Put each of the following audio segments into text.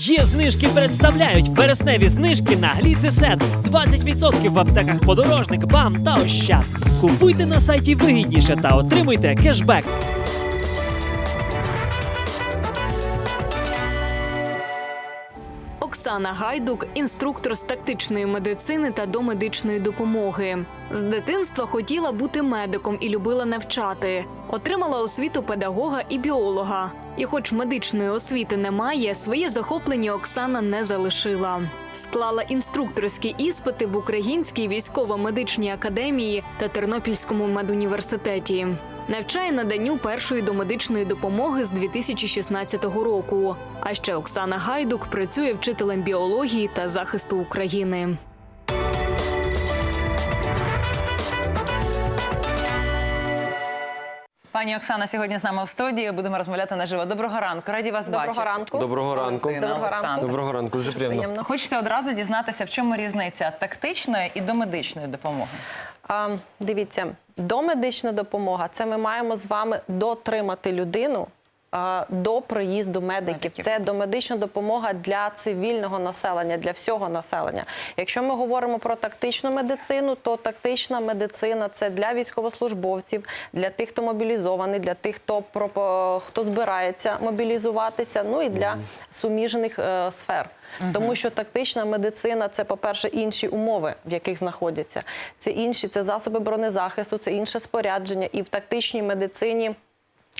Є знижки представляють вересневі знижки на гліцесет. 20% в аптеках подорожник, бам та ощад. Купуйте на сайті вигідніше та отримуйте кешбек. Оксана Гайдук, інструктор з тактичної медицини та домедичної допомоги. З дитинства хотіла бути медиком і любила навчати. Отримала освіту педагога і біолога. І, хоч медичної освіти немає, своє захоплення Оксана не залишила. Склала інструкторські іспити в Українській військово-медичній академії та Тернопільському медуніверситеті. Навчає наданню першої домедичної допомоги з 2016 року. А ще Оксана Гайдук працює вчителем біології та захисту України. Пані Оксана сьогодні з нами в студії. Будемо розмовляти наживо. Доброго ранку. Раді вас бачити. Доброго ранку. Доброго ранку. Доброго ранку. Доброго ранку, дуже приємно. Приємно. Хочеться одразу дізнатися, в чому різниця тактичної і домедичної допомоги. Дивіться, домедична допомога це ми маємо з вами дотримати людину. До приїзду медиків. Медиків. це домедична допомога для цивільного населення, для всього населення. Якщо ми говоримо про тактичну медицину, то тактична медицина це для військовослужбовців, для тих, хто мобілізований, для тих, хто хто збирається мобілізуватися, ну і для суміжних е, сфер. Тому що тактична медицина це, по-перше, інші умови, в яких знаходяться. Це інші, це засоби бронезахисту, це інше спорядження. І в тактичній медицині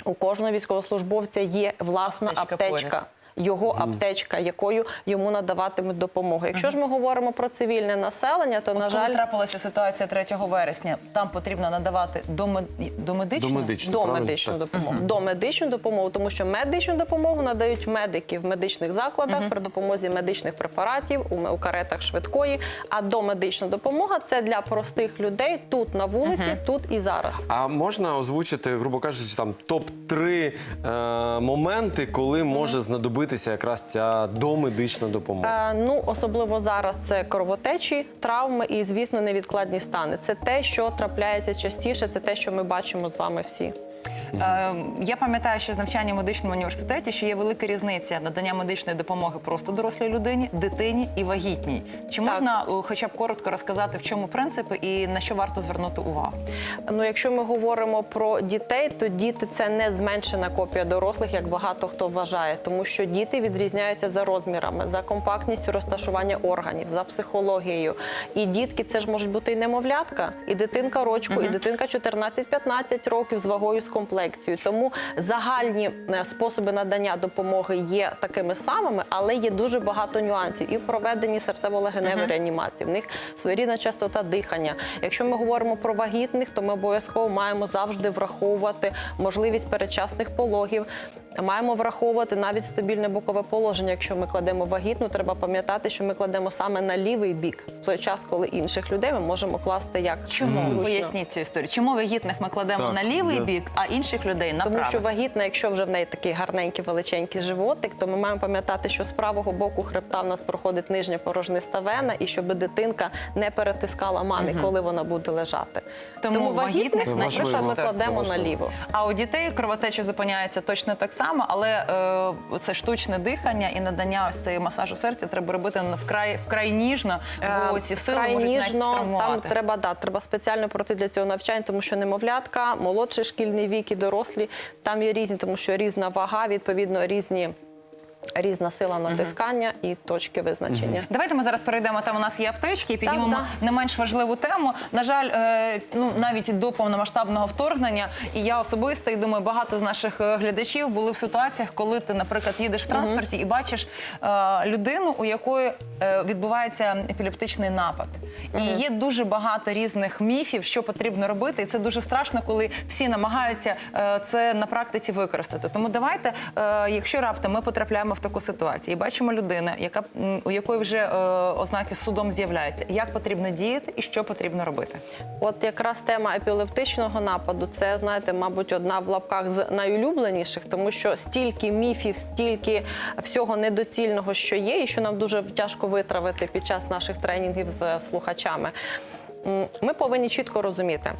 у кожного військовослужбовця є власна Аптечка аптечка. Його аптечка, якою йому надаватимуть допомогу. Якщо ж ми говоримо про цивільне населення, то на От жаль, коли трапилася ситуація 3 вересня, там потрібно надавати доме- домедичну? Домедичну, до правильно? медичну допомогу. До медичну допомогу, тому що медичну допомогу надають медики в медичних закладах при допомозі медичних препаратів у, у каретах швидкої. А домедична допомога це для простих людей тут на вулиці, тут і зараз. А можна озвучити, грубо кажучи, там топ-3 е, моменти, коли може знадобитися якраз ця домедична допомога? Е, ну, особливо зараз це кровотечі, травми і, звісно, невідкладні стани. Це те, що трапляється частіше, це те, що ми бачимо з вами всі. Е, Я пам'ятаю, що з навчання в медичному університеті що є велика різниця надання медичної допомоги просто дорослій людині, дитині і вагітній. Чи можна е, хоча б коротко розказати, в чому принципи і на що варто звернути увагу? Ну, якщо ми говоримо про дітей, то діти це не зменшена копія дорослих, як багато хто вважає, тому що діти відрізняються за розмірами, за компактністю розташування органів, за психологією. І дітки це ж можуть бути і немовлятка, і дитинка рочку, і дитинка 14-15 років з вагою з комплекцією. Тому загальні е, способи надання допомоги є такими самими, але є дуже багато нюансів і в проведенні серцево-легеневої реанімації. В них своєрідна частота дихання. Якщо ми говоримо про вагітних, то ми обов'язково маємо завжди враховувати можливість передчасних пологів. Маємо враховувати навіть стабільне бокове положення. Якщо ми кладемо вагітну, треба пам'ятати, що ми кладемо саме на лівий бік, в той час, коли інших людей ми можемо класти як Чому поясніть цю історію? Чому вагітних ми кладемо Так, на лівий я- бік, а інших людей на Тому що вагітна, якщо вже в неї такий гарненький величенький животик, то ми маємо пам'ятати, що з правого боку хребта в нас проходить нижня порожниста вена, і щоб дитинка не перетискала мамі, коли вона буде лежати. Тому вагітних Це найпроще важливо. ми кладемо наліво. А у дітей кровотеча зупиняється точно так само, але е, це штучне дихання і надання ось цієї масажу серця треба робити вкрай вкрай ніжно, бо Е, ці сили вкрай можуть навіть ніжно, травмувати. Там треба да, треба спеціально пройти для цього навчання, тому що немовлятка, молодший шкільний вік і дорослі там є різні, тому що різна вага, відповідно, різні. Різна сила натискання і точки визначення. Давайте ми зараз перейдемо. Там у нас є аптечки і піднімемо Так, не менш важливу тему. На жаль, е, ну навіть до повномасштабного вторгнення, і я особисто і думаю, багато з наших е, глядачів були в ситуаціях, коли ти, наприклад, їдеш в транспорті і бачиш е, людину, у якої е, відбувається епілептичний напад. І є дуже багато різних міфів, що потрібно робити, і це дуже страшно, коли всі намагаються е, це на практиці використати. Тому давайте, е, якщо раптом ми потрапляємо в таку ситуацію і бачимо людину, яка у якої вже е, ознаки судом з'являються, як потрібно діяти і що потрібно робити. От якраз тема епілептичного нападу, це знаєте, мабуть, одна в лапках з найулюбленіших, тому що стільки міфів, стільки всього недоцільного, що є, і що нам дуже тяжко витравити під час наших тренінгів з слухачами. Ми повинні чітко розуміти.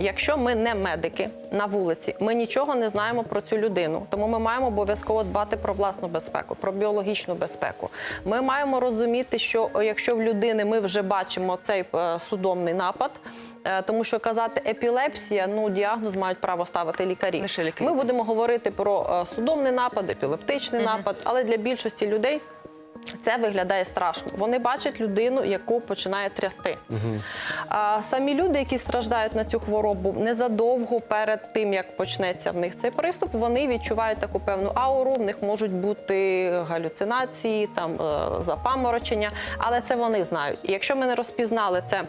Якщо ми не медики на вулиці, ми нічого не знаємо про цю людину. Тому ми маємо обов'язково дбати про власну безпеку, про біологічну безпеку. Ми маємо розуміти, що якщо в людини ми вже бачимо цей е, судомний напад. е, Тому що казати епілепсія, ну діагноз мають право ставити лікарі. Лікарі. Ми будемо говорити про е, судомний напад, епілептичний напад, але для більшості людей це виглядає страшно. Вони бачать людину, яку починає трясти. А самі люди, які страждають на цю хворобу, незадовго перед тим, як почнеться в них цей приступ, вони відчувають таку певну ауру. В них можуть бути галюцинації, там е, запаморочення, але це вони знають. І якщо ми не розпізнали це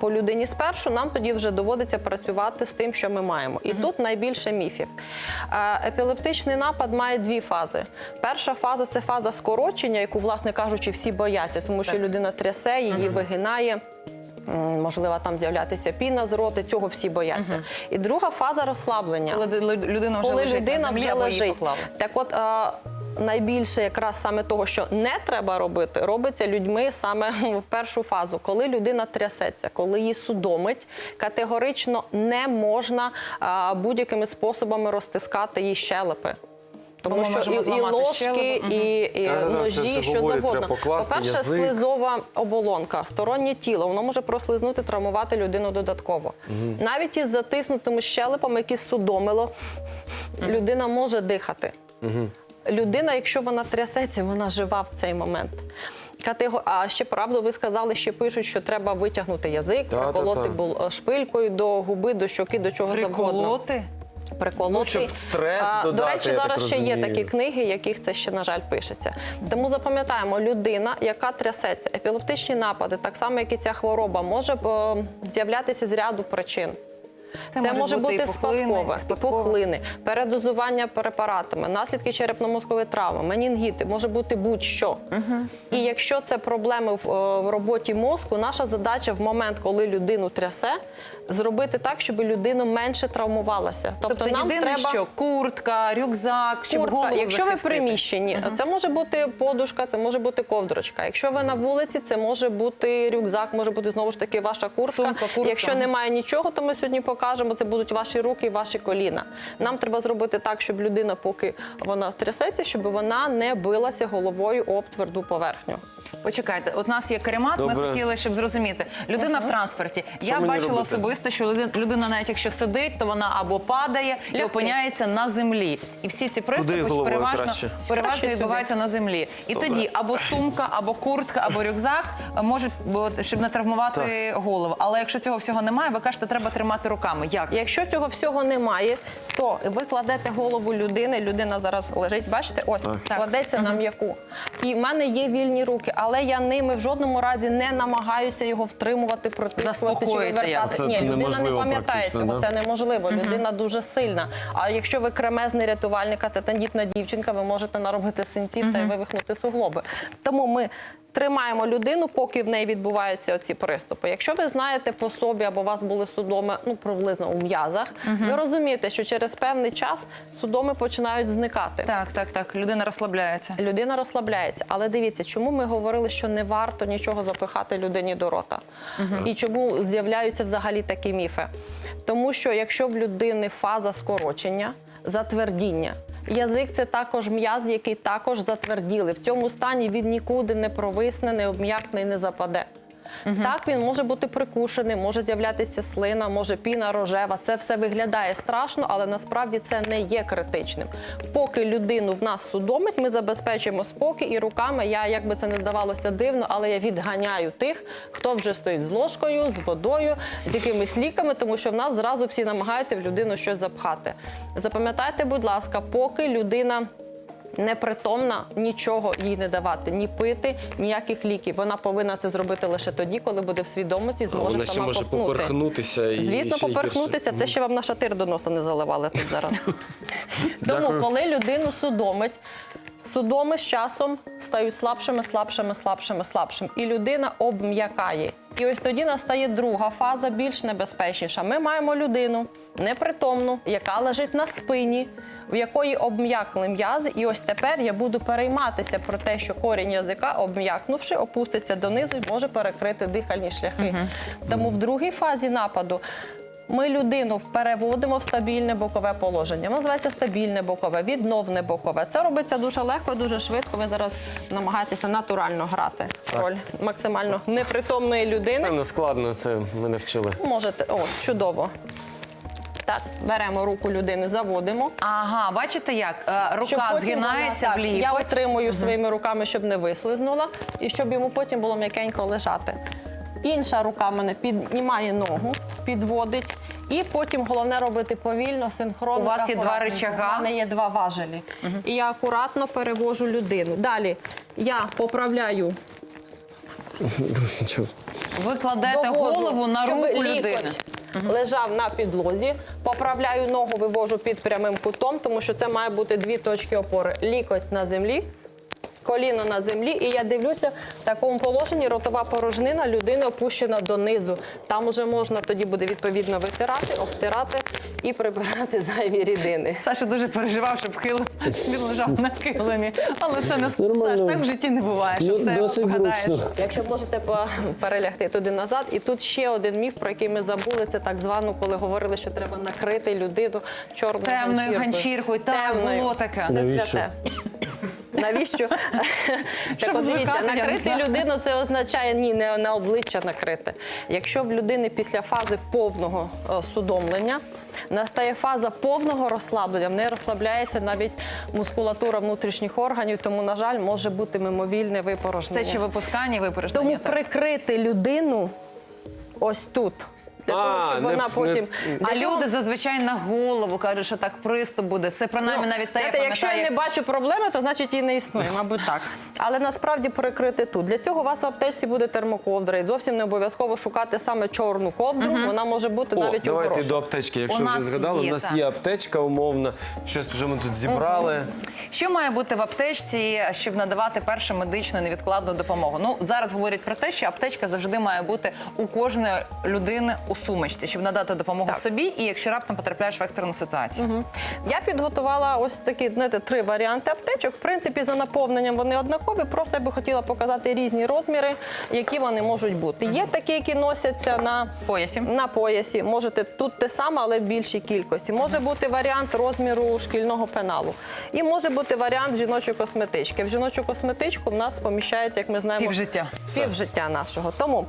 по людині спершу, нам тоді вже доводиться працювати з тим, що ми маємо. І тут найбільше міфів. Е, Епілептичний напад має дві фази. Перша фаза це фаза скорочення, яку, власне кажучи, всі бояться, тому що людина трясе, її вигинає. Можливо, там з'являтися піна з роти, цього всі бояться. І друга фаза розслаблення Коли людина вже коли лежить людина на землі вже або лежить. Так от а, найбільше якраз саме того, що не треба робити, робиться людьми саме в першу фазу. Коли людина трясеться, коли її судомить, категорично не можна будь-якими способами розтискати їй щелепи. Тому що і, і ложки. І, і це ножі, все що говорять, завгодно. По-перше, слизова оболонка, стороннє тіло, воно може прослизнути, травмувати людину додатково. Навіть із затиснутими щелепами, які судомило, людина може дихати. Людина, якщо вона трясеться, вона жива в цей момент. Катего... А ще правду ви сказали, що пишуть, що треба витягнути язик, Та-та-та. приколоти шпилькою до губи, до щоки, до чого завгодно Приколоти. Приколоти. Ну, щоб стрес А, До речі, я так зараз ще є такі книги, яких це ще, на жаль, пишеться. Тому запам'ятаємо, людина, яка трясеться, епілептичні напади, так само, як і ця хвороба, може е, з'являтися з ряду причин. Це, можуть може бути бути, пухлини, спадкове, пухлини, передозування препаратами, наслідки черепно-мозкової травми, менінгіти, може бути будь-що. І якщо це проблеми в, е, в роботі мозку, наша задача в момент, коли людину трясе, зробити так, щоб людина менше травмувалася. Тобто, Тобто нам єдине, треба що куртка, рюкзак, щоб Куртка. голову Якщо ви в захистити. приміщенні, це може бути подушка, це може бути ковдрочка. Якщо ви на вулиці, це може бути рюкзак, може бути знову ж таки ваша куртка. Сумка, куртка. Якщо немає нічого, то ми сьогодні покажемо. Це будуть ваші руки і ваші коліна. Нам треба зробити так, щоб людина, поки вона трясеться, щоб вона не билася головою об тверду поверхню. Почекайте, от у нас є каремат, ми хотіли, щоб зрозуміти. Людина в транспорті. Я бачила робити? Особисто, що людина, навіть якщо сидить, то вона або падає і опиняється на землі. І всі ці приступи переважно, краще? переважно Краще сюди. відбуваються на землі. І тоді або сумка, або куртка, або рюкзак можуть, щоб не травмувати голову. Але якщо цього всього немає, ви кажете, треба тримати руками. Як? Якщо цього всього немає, то ви кладете голову людини. Людина зараз лежить, бачите, ось Так. кладеться на м'яку. І в мене є вільні руки, але я ними в жодному разі не намагаюся його втримувати, протискувати чи Заспокоїти Ні, людина не пам'ятає цього. да? Це неможливо. Людина дуже сильна. А якщо ви кремезний рятувальник, а це тендітна дівчинка, ви можете наробити синців та й вивихнути суглоби. Тому ми. Тримаємо людину, поки в неї відбуваються оці приступи. Якщо ви знаєте по собі або у вас були судоми, ну приблизно у м'язах, ви розумієте, що через певний час судоми починають зникати. Так, так, так. Людина розслабляється. Людина розслабляється, але дивіться, чому ми говорили, що не варто нічого запихати людині до рота, і чому з'являються взагалі такі міфи? Тому що якщо в людини фаза скорочення, затвердіння. Язик це також м'яз, який також затверділи. В цьому стані він нікуди не провисне, не обм'якне і не западе. Так, він може бути прикушений, може з'являтися слина, може піна рожева. Це все виглядає страшно, але насправді це не є критичним. Поки людину в нас судомить, ми забезпечуємо спокій і руками. Я, як би це не здавалося дивно, але я відганяю тих, хто вже стоїть з ложкою, з водою, з якимись ліками, тому що в нас зразу всі намагаються в людину щось запхати. Запам'ятайте, будь ласка, поки людина непритомна, нічого їй не давати, ні пити, ніяких ліків. Вона повинна це зробити лише тоді, коли буде в свідомості і зможе Вона ще сама може ковтнути. поперхнутися і Звісно, ще поперхнутися, це ще вам на шатир до носа не заливали тут зараз. Тому, Дякую. коли людину судомить, судоми з часом стають слабшими, слабшими, слабшими, слабшими. І людина обм'якає. І ось тоді настає друга фаза, більш небезпечніша. Ми маємо людину непритомну, яка лежить на спині. В якої обм'якли м'язи, і ось тепер я буду перейматися про те, що корінь язика, обм'якнувши, опуститься донизу і може перекрити дихальні шляхи. Тому в другій фазі нападу Ми людину переводимо в стабільне бокове положення. Воно називається стабільне бокове, відновне бокове. Це робиться дуже легко, дуже швидко. Ви зараз намагаєтеся натурально грати роль максимально непритомної людини. Це не складно, це мене вчили. Можете, о, чудово. Так, беремо руку людини, заводимо. Ага, бачите як? Е, Щоб Рука потім згинається вона, в так, Я лікоть. отримую своїми руками, щоб не вислизнула, і щоб йому потім було м'якенько лежати. Інша рука мене піднімає ногу, підводить. І потім головне робити повільно, синхронно. У вас є два акуратненько. У мене є два важелі. І я акуратно перевожу людину. Далі я поправляю Ви кладете довожу, голову на руку людини. Лежав на підлозі, поправляю ногу, вивожу під прямим кутом, тому що це має бути дві точки опори: лікоть на землі, коліно на землі. І я дивлюся в такому положенні ротова порожнина людини опущена донизу. Там уже можна тоді буде відповідно витирати, обтирати і прибирати зайві рідини. Саша дуже переживав, щоб килим він лежав на килимі. Але це не Саш, так в житті не буває, що все Досить зручно. Якщо можете по- перелягти туди назад, і тут ще один міф, про який ми забули, це так звану, коли говорили, що треба накрити людину чорною Темною ганчіркою. Так, було таке. Це Навіщо? святе. Навіщо? так от дивіться, накрити людину це означає ні, не на обличчя накрити. Якщо в людини після фази повного е, судомлення настає фаза повного розслаблення, в неї розслабляється навіть мускулатура внутрішніх органів, тому, на жаль, може бути мимовільне випорожнення. Все чи випускання випорожнення. Тому прикрити людину ось тут. Для А, того, щоб не- вона не- потім. А люди зазвичай на голову кажуть, що так приступ буде. Це принаймні навіть те, я знаєте, якщо я пам'ятаю. не бачу проблеми, то значить її не існує, мабуть, так. Але насправді прикрити тут. Для цього у вас в аптечці буде термоковдра. І зовсім не обов'язково шукати саме чорну ковдру. Вона може бути О, навіть у давайте до аптечки. Якщо У нас ви згадали, є, у нас так. є аптечка умовна. Щось вже ми тут зібрали. Що має бути в аптечці, щоб надавати першу медичну невідкладну допомогу? Ну зараз говорять про те, що аптечка завжди має бути у кожної людини у сумочці, щоб надати допомогу собі, і якщо раптом потрапляєш в екстрену ситуацію. Я підготувала ось такі знаєте, три варіанти аптечок. В принципі, за наповненням вони однакові. Просто я би хотіла показати різні розміри, які вони можуть бути. Є такі, які носяться на Поясі. На поясі. Можете тут те саме, але в більшій кількості. Може бути варіант розміру шкільного пеналу. І може бути варіант жіночої косметички. В жіночу косметичку в нас поміщається, як ми знаємо, Півжиття. півжиття нашого. Тому.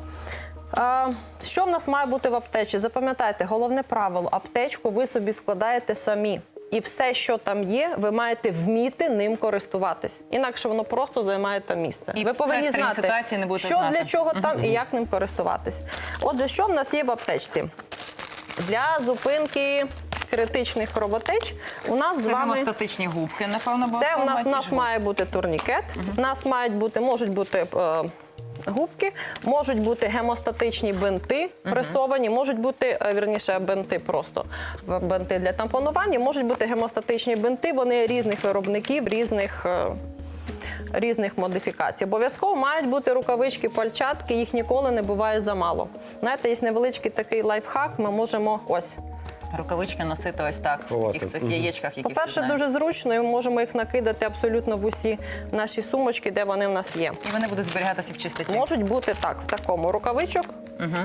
Що в нас має бути в аптечці? Запам'ятайте, головне правило: аптечку ви собі складаєте самі. І все, що там є, ви маєте вміти ним користуватись. Інакше воно просто займає там місце. І ви повинні знати, не що знати. для чого там і як ним користуватись. Отже, що в нас є в аптечці? Для зупинки критичних кровотеч у нас з вами гемостатичні губки, напевно, бо це у нас, у нас має. бути турнікет. У нас мають бути, можуть бути. Е, Губки можуть бути гемостатичні бинти пресовані, можуть бути е, вірніше бинти просто бинти для тампонування. Можуть бути гемостатичні бинти. Вони різних виробників, різних. е, Різних модифікацій. Обов'язково мають бути рукавички, пальчатки, їх ніколи не буває замало. Знаєте, є невеличкий такий лайфхак. Ми можемо ось Рукавички носити ось так в таких цих яєчках, які по-перше, всі дуже зручно, і ми можемо їх накидати абсолютно в усі наші сумочки, де вони в нас є. І вони будуть зберігатися в чистоті. Можуть бути так, в такому рукавичок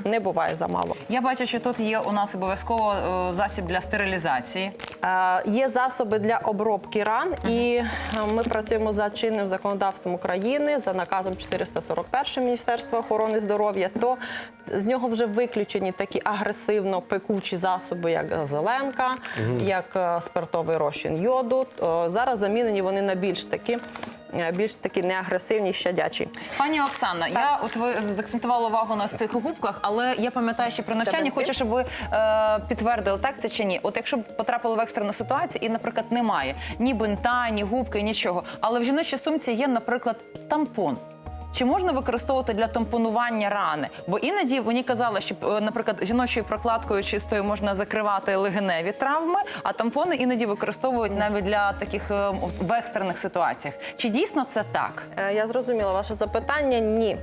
не буває замало. Я бачу, що тут є у нас обов'язково е, засіб для стерилізації. Е, Є засоби для обробки ран, і е, ми працюємо за чинним законодавством України за наказом 441 Міністерства охорони здоров'я. То з нього вже виключені такі агресивно пекучі засоби, як зеленка, як е, спиртовий розчин йоду. Е, Зараз замінені вони на більш такі. Е, Більш такі неагресивні, щадячі. Пані Оксана, я от ви закцентувала увагу на цих губках, але я пам'ятаю, що при навчанні хочу, щоб ви е, підтвердили, так це чи ні. От якщо б потрапили в екстрену ситуацію, і, наприклад, немає ні бинта, ні губки, нічого. Але в жіночій сумці є, наприклад, тампон. Чи можна використовувати для тампонування рани? Бо іноді мені казали, що, е, наприклад, жіночою прокладкою чистою можна закривати легеневі травми, а тампони іноді використовують навіть для таких е, в екстрених ситуаціях. Чи дійсно це так? Е, Я зрозуміла ваше запитання. Ні.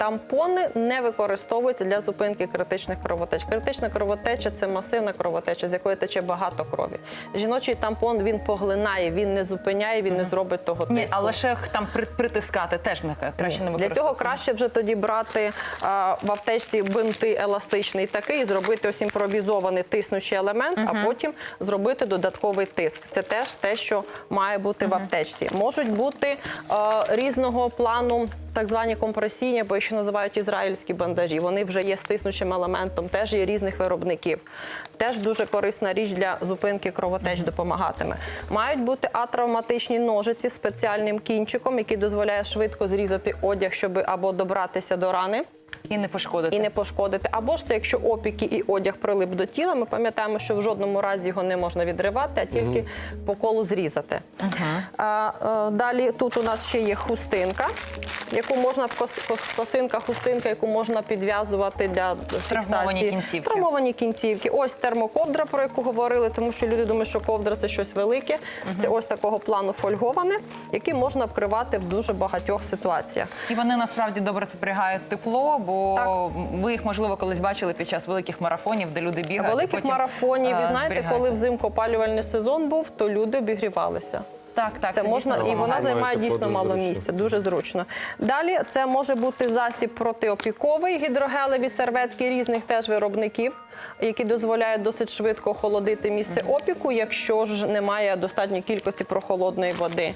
Тампони не використовуються для зупинки критичних кровотеч. Критична кровотеча це масивна кровотеча, з якої тече багато крові. Жіночий тампон він поглинає, він не зупиняє, він не зробить того тиску. Ні, а лише там притискати теж не краще не Для цього краще вже тоді брати а, в аптечці бинти еластичний такий, зробити ось імпровізований тиснучий елемент, а потім зробити додатковий тиск. Це теж те, що має бути в аптечці. Можуть бути а, різного плану. Так звані компресійні, або ще називають ізраїльські бандажі. Вони вже є стиснучим елементом, теж є різних виробників. Теж дуже корисна річ для зупинки кровотеч допомагатиме. Мають бути атравматичні ножиці з спеціальним кінчиком, який дозволяє швидко зрізати одяг, щоб або добратися до рани І не пошкодити. і не пошкодити. Або ж це якщо опіки і одяг прилип до тіла, ми пам'ятаємо, що в жодному разі його не можна відривати, а тільки по колу зрізати. А, е, далі тут у нас ще є хустинка, яку можна косинка, хустинка, яку можна підв'язувати для Травмовані кінцівки. Травмовані кінцівки. Ось термоковдра, про яку говорили, тому що люди думають, що ковдра це щось велике. Це ось такого плану фольговане, яке можна вкривати в дуже багатьох ситуаціях. І вони насправді добре зберігають тепло, бо Так. ви їх можливо колись бачили під час великих марафонів, де люди бігають. Великих потім, марафонів, а, знаєте, коли взимку опалювальний сезон був, то люди обігрівалися. Так, так, Це можна і вона займає дійсно мало місця, дуже зручно. Далі це може бути засіб протиопіковий, гідрогелеві серветки різних теж виробників, які дозволяють досить швидко охолодити місце опіку, якщо ж немає достатньої кількості прохолодної води.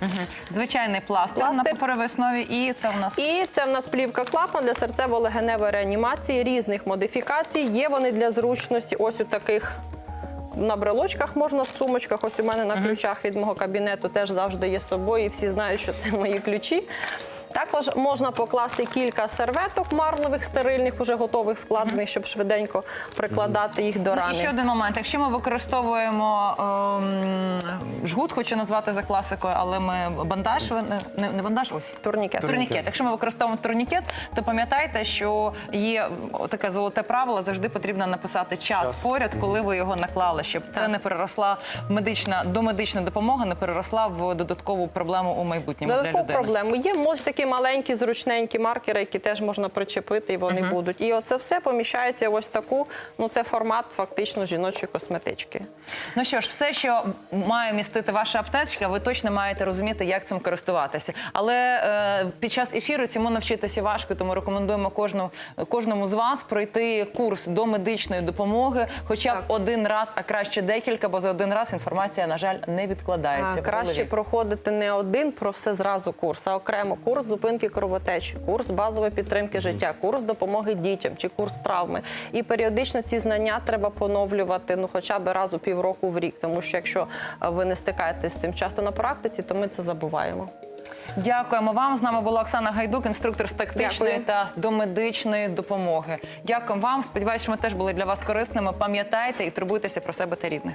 Звичайний пластир, на паперовій основі, і це у нас І це в нас плівка клапан для серцево-легеневої реанімації різних модифікацій. Є вони для зручності. Ось у таких. На брелочках можна в сумочках. Ось у мене на ключах від мого кабінету теж завжди є з собою. І всі знають, що це мої ключі. Також можна покласти кілька серветок марлевих, стерильних, уже готових складених, щоб швиденько прикладати їх до Ну, і ще один момент. Якщо ми використовуємо ем, жгут, хочу назвати за класикою, але ми бандаж, не, не бандаж, ось. Турнікет. Турнікет. Якщо ми використовуємо турнікет, то пам'ятайте, що є таке золоте правило, завжди потрібно написати час, поряд, коли ви його наклали, щоб це не переросла медична домедична допомога, не переросла в додаткову проблему у майбутньому для людини. проблему є. Може такі маленькі, зручненькі маркери, які теж можна причепити, і вони будуть. І оце все поміщається ось таку. Ну це формат фактично жіночої косметички. Ну що ж, все, що має містити ваша аптечка, ви точно маєте розуміти, як цим користуватися. Але е, під час ефіру цьому навчитися важко, тому рекомендуємо кожному, кожному з вас пройти курс до медичної допомоги, хоча б один раз, а краще декілька, бо за один раз інформація, на жаль, не відкладається. А, краще голові. проходити не один про все зразу курс, а окремо курс зупинки кровотечі, курс базової підтримки життя, курс допомоги дітям чи курс травми. І періодично ці знання треба поновлювати ну хоча б раз у півроку в рік, тому що якщо е, ви не стикаєтесь з цим часто на практиці, то ми це забуваємо. Дякуємо вам. З нами була Оксана Гайдук, інструктор з тактичної Дякую. та домедичної допомоги. Дякуємо вам. Сподіваюся, що ми теж були для вас корисними. Пам'ятайте і турбуйтеся про себе та рідних.